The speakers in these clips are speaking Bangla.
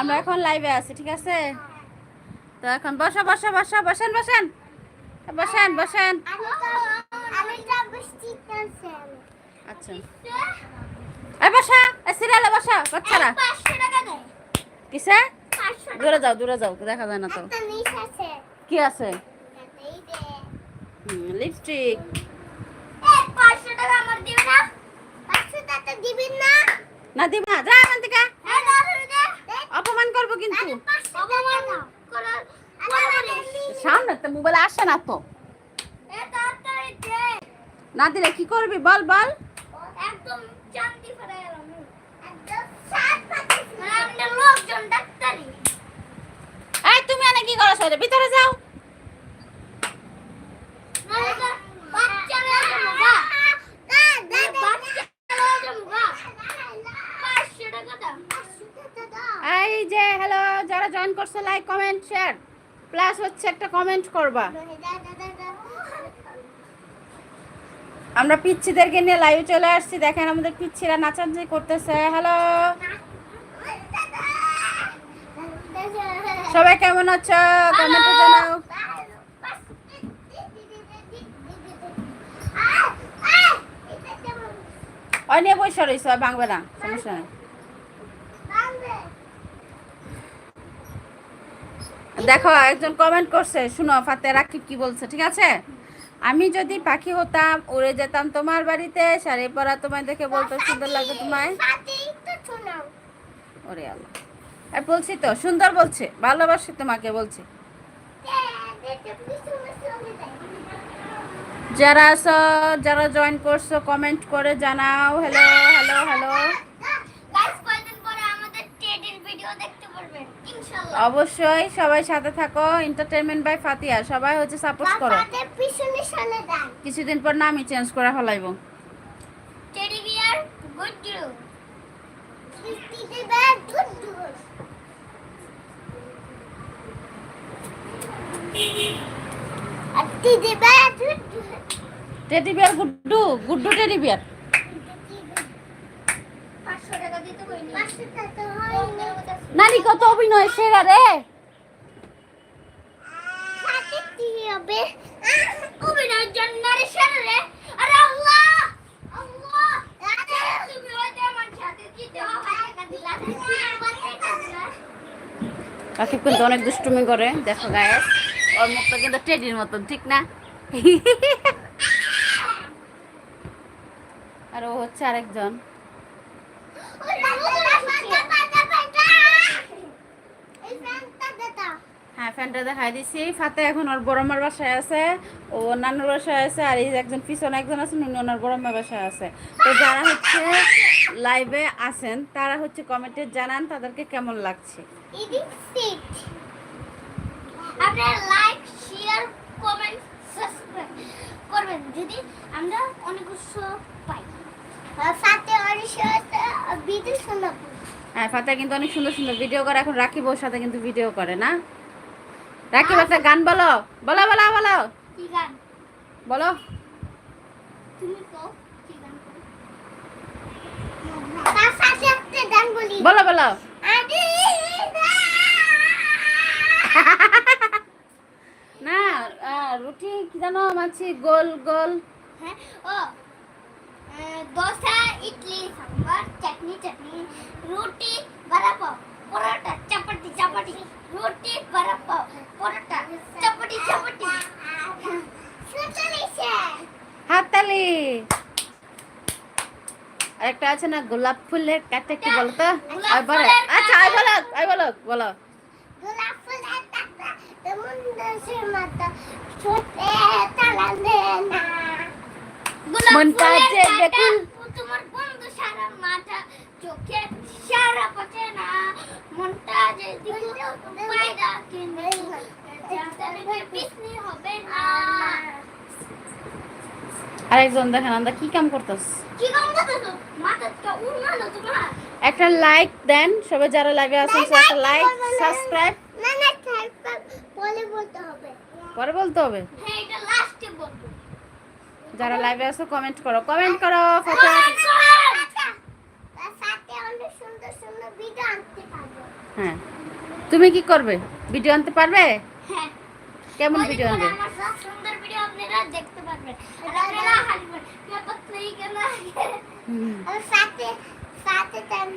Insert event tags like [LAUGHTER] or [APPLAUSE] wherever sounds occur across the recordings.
আমরা এখন লাইভে আছি ঠিক আছে? তো এখন বসো বসো বসো বসেন বসেন। বসেন বসেন। আচ্ছা। এই বসা এই সিরিয়ালে বসা বাচ্চারা। কিসে? দূরে যাও দূরে যাও দেখা যায় না তো। আছে? কি আছে লিপস্টিক না। দিবা যা এখান থেকে। দে অপমান করব কিন্তু। সামনে তো মোবাইল আসে না তো। না দিলে কি করবি বল বল। একদম চান্দি ফেলে গেলাম একদম সাত পাতিস লোকজন ডাক্তারি। এই তুমি এনে কি করো ভিতরে যাও বাচ্চা লোক বাচ্চা লোক পাঁচশো টাকা দাও এই যে হ্যালো করছে লাইক কমেন্ট শেয়ার প্লাস হচ্ছে একটা কমেন্ট করবা। আমরা পিচ্ছিদেরকে নিয়ে লাইভ চলে আসছি। দেখেন আমাদের পিচ্ছিরা নাচানাচি করতেছে। হ্যালো সবাই কেমন আছো? কমেন্টে জানাও। নিয়ে বসে রয়েছে ভাঙবে না সমস্যা নেই। দেখো, একজন কমেন্ট করছে, শুনো ফাতে রাকিব কি বলছে, ঠিক আছে? আমি যদি পাখি হতাম, উড়ে যেতাম তোমার বাড়িতে, শাড়ি পরা তোমায় দেখে বলতো সুন্দর লাগে তোমায়। ওরে আল্লাহ। আর বলছি তো, সুন্দর বলছে, ভালোবাসি তোমাকে বলছে। যারা আছো, যারা জয়েন করছ কমেন্ট করে জানাও। হ্যালো হ্যালো হ্যালো অবশ্যই সবাই সাথে থাকো এন্টারটেনমেন্ট বাই ফাতিয়া সবাই হচ্ছে সাপোর্ট করো। কিছুদিন পর নামই চেঞ্জ করে do teddy bear Guddu Guddu teddy bear নানি কত অভিনয় সেরা রে। সাথে কি হবে। অভিনয়ের জন্য রে রে। আরে আল্লাহ আল্লাহ। তুমি হয়তো আমার সাথে দিতে হবে টাকা দিলা। কাকিব কিন্তু অনেক দুষ্টুমি করে দেখো গায়ে ওর মুখটা কিন্তু টেডির মতন ঠিক না? আর ও হচ্ছে আরেকজন। ফ্যানটা দেখাই দিছি। ফাতে এখন ওর বড়মার বাসায় আছে ও নানুর বাসায় আছে আর এই একজন পিছনে একজন আছেন উনি ওনার বড়মার বাসায় আছে। তো যারা হচ্ছে লাইভে আছেন তারা হচ্ছে কমেন্টে জানান তাদেরকে কেমন লাগছে। আপনারা লাইক শেয়ার কমেন্ট সাবস্ক্রাইব করবেন। যদি আমরা অনেক উৎস পাই। সাথে অনেক ভিডিও শোনাবো। হ্যাঁ ফাতে কিন্তু অনেক সুন্দর সুন্দর ভিডিও করে। এখন ওর সাথে কিন্তু ভিডিও করে না? রাকিব একটা গান বলো। বলো বলো বলো। কি গান? বলো। তুমি কও কি গান তার সাথে একটা গান বলি। বলো বলো। [LAUGHS] না রুটি কি জানো মাছি গোল গোল। হ্যাঁ ও দোসা ইডলি সাম্বার চাটনি চাটনি রুটি বড়া পাও পরোটা চাপাটি চাপাটি রুটি বড়া পাও পরোটা চাপাটি চাপাটি সুতলিছে হাততালি আরেকটা আছে না গোলাপ ফুলের কাটে কি বলতো বলো আচ্ছা আই বলো আই বলো বলো গোলাপ মনটা যে দেখুন। তোমার বন্ধু সারা মাথা চোখে সারা না মনটা যে হবে না। আরেকজন দেখেন আমরা কি কাম করতেছ? কি তোমার। একটা লাইক দেন সবাই যারা লাইভে আছেন একটা লাইক সাবস্ক্রাইব না না তারপর বলতে হবে। পরে বলতে হবে? হ্যাঁ এটা লাস্টে বলব। যারা লাইভে আছো কমেন্ট করো। কমেন্ট করো ফাতে হ্যাঁ তুমি কি করবে ভিডিও আনতে পারবে হ্যাঁ কেমন ওই ভিডিও করে আনবে আমার সব সুন্দর ভিডিও আপনারা দেখতে পারবেন আর আপনারা হাসবেন मैं पतली के ना হুম। और साथे साथे तम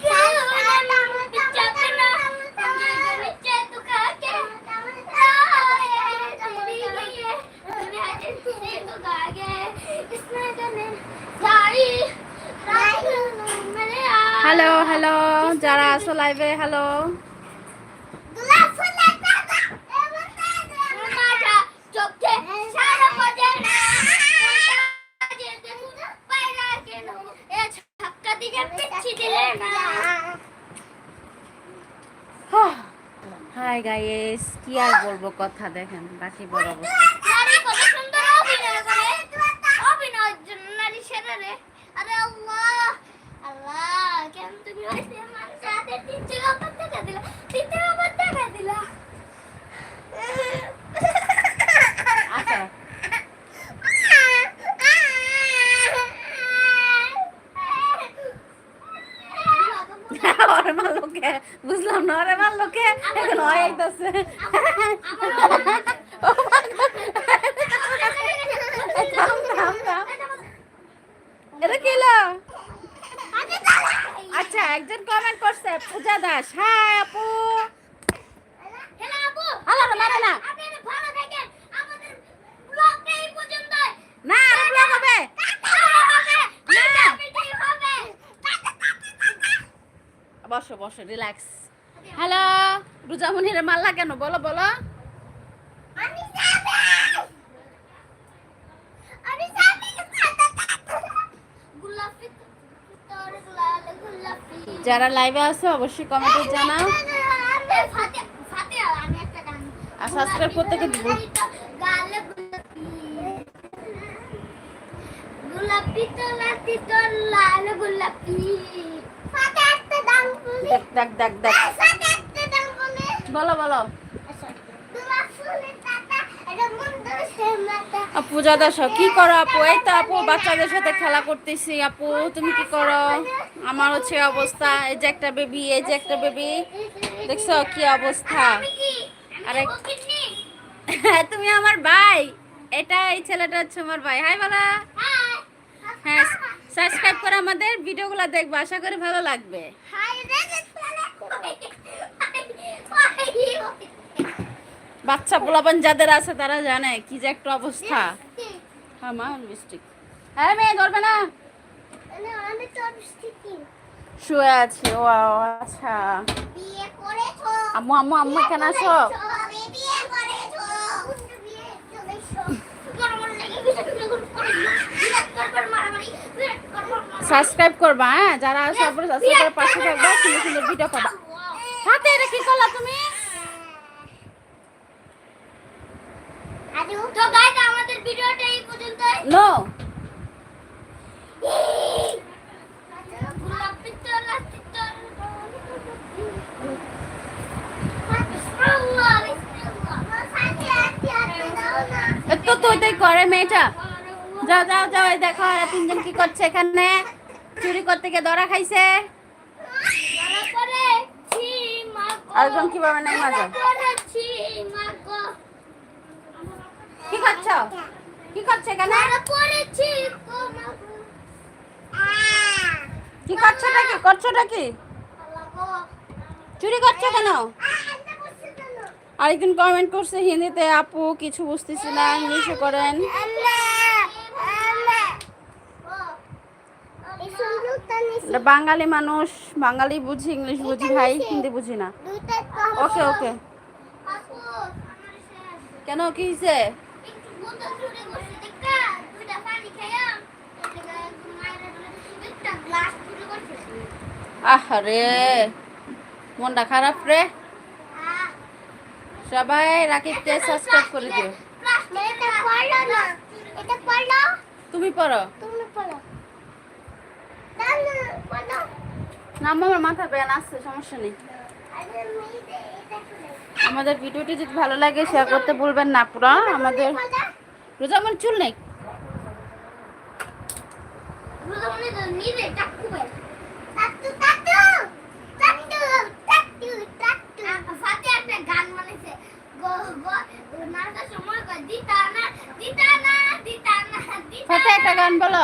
क्या होगा ना बिच्चा के ना बिच्चा तू खा के হ্যালো হ্যালো যারা আছো লাইভে হ্যালো হাই গাইস কি আর বলব, কথা দেখেন, বাকি বড় অবস্থা নারী কত সুন্দর অভিনয় করে অভিনয়ের জন্য নারী সেরা রে আরে আল্লাহ আল্লাহ কেন তুমি হয়েছে আমার সাথে তিনটে কাপড় দেখা দিলা তিনটে কাপড় দেখা দিলা ওরে মাল্লোকে বুঝলাম না ওরে মাল্লোকে এখন হয় থাম এটা কি হলো? আচ্ছা একজন কমেন্ট করছে পূজা দাস। হ্যাঁ আপু। হ্যালো আপু। মারে না। আপনারা ভালো থাকেন আমাদের ব্লগটা এই পর্যন্তই। না আরও ব্লগ হবে। বসো বসো রিল্যাক্স হ্যালো রুজামনির মাল্লা কেন? বলো বলো। যারা লাইভে আছে অবশ্যই কমেন্টে জানাও। আর সাবস্ক্রাইব করতে কে দিব? দেখ দেখ দেখ দাম বলে বলো। আপু দাস কি করো আপু? এই তো আপু, বাচ্চাদের সাথে খেলা করতেছি। আপু, তুমি কি করো? আমার হচ্ছে অবস্থা। এই যে একটা বেবি এই যে একটা বেবি দেখছ কি অবস্থা? আরে- আরে তুমি আমার ভাই। এটা এই ছেলেটা হচ্ছে আমার ভাই। হাই, বলা। হ্যাঁ সাবস্ক্রাইব করে আমাদের ভিডিওগুলো দেখব। আশা করি ভালো লাগবে হাই রে বাচ্চা পোলাপান যাদের আছে তারা জানে কি যে একটা অবস্থা। হ্যাঁ মা মিস্টেক হ্যাঁ মেয়ে ধরবে না। শুয়ে আছি ও আচ্ছা। আম্মু আম্মু আম্মু এখানে আসো। সাবস্ক্রাইব করবা হ্যাঁ? যারা অপরে সাবস্ক্রাইব করে পাশে থাকবা সুন্দর সুন্দর ভিডিও পাবা। হাতে এটা কি করলা তুমি। তো গাইস আমাদের ভিডিওটা এই পর্যন্তই। নো তো তো এটাই করে মেয়েটা। যাও যাও যাও এই দেখো এরা তিনজন কি করছে এখানে? চুরি করতে গিয়ে ধরা খাইছে। মাগো আরেকজন কীভাবে নাই মাজা করছ কি করছে এখানে? তারপরে ছি গো কি করছোটা কি? করছোটা কি? চুরি করছ কেন? আরেকজন কমেন্ট করছে হিন্দিতে আপু কিছু বুঝতেছি না ইংলিশে করেন। বাঙালি মানুষ বাঙালি বুঝি ইংলিশ বুঝি ভাই হিন্দি বুঝি না। ওকে ওকে কেন কি হয়েছে আরে মনটা খারাপ রে। সবাই রাখি রাকিবকে সাবস্ক্রাইব করে দিও। এটা পড়ল তুমি পড়ো। তুমি পড়ো। পড়ো না আমার মাথা পেন আসছে সমস্যা নেই। আমাদের ভিডিওটি যদি ভালো লাগে শেয়ার করতে ভুলবেন না পুরা। আমাদের রোজা আমার চুল নেই। একটা গান বলো।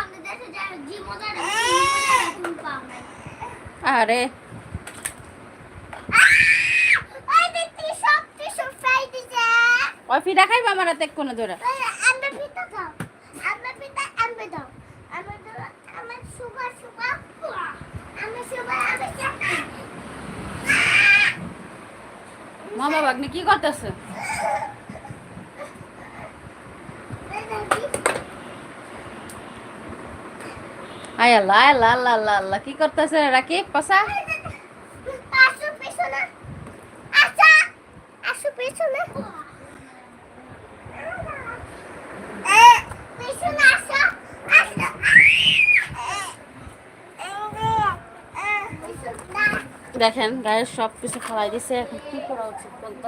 আরে। ওই দিছে ওই আমার হাতে কোনো ধরে। আমরা পিতা কি আমরা পিতা আমরা দাও আমরা দাও আমার সুগার সুগার আমার সুগার আমি চাকরি মামা বাগনি কি করতেছে আয় আল্লাহ আল্লাহ আল্লাহ আল্লাহ আল্লাহ কি করতেছে রাকিব আচ্ছা আসো দেখেন গায়ের সব কিছু ফেলাই দিছে এখন কি করা উচিত বলতো